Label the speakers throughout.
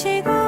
Speaker 1: 지고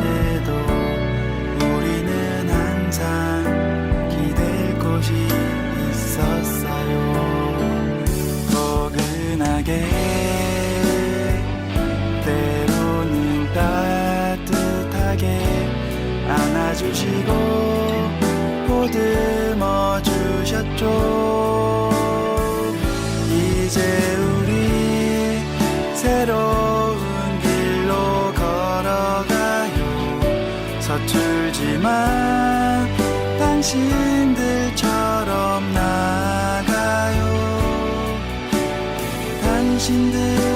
Speaker 1: 때도 우리는 항상 기댈 곳이 있었어요. 포근하게 때로는 따뜻하게 안아주시고 보듬어 주셨죠. 서툴지만 당신들처럼 나가요. 당신들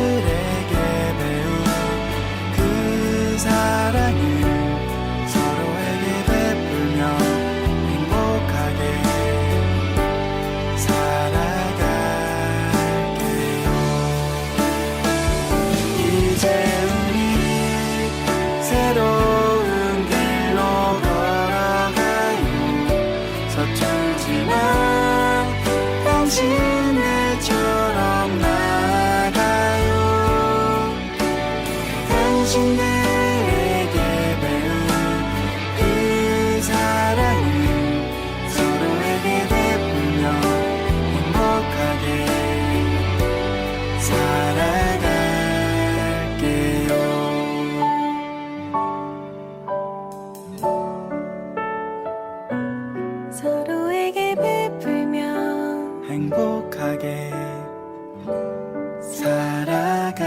Speaker 1: 행복하게 살아갈게요.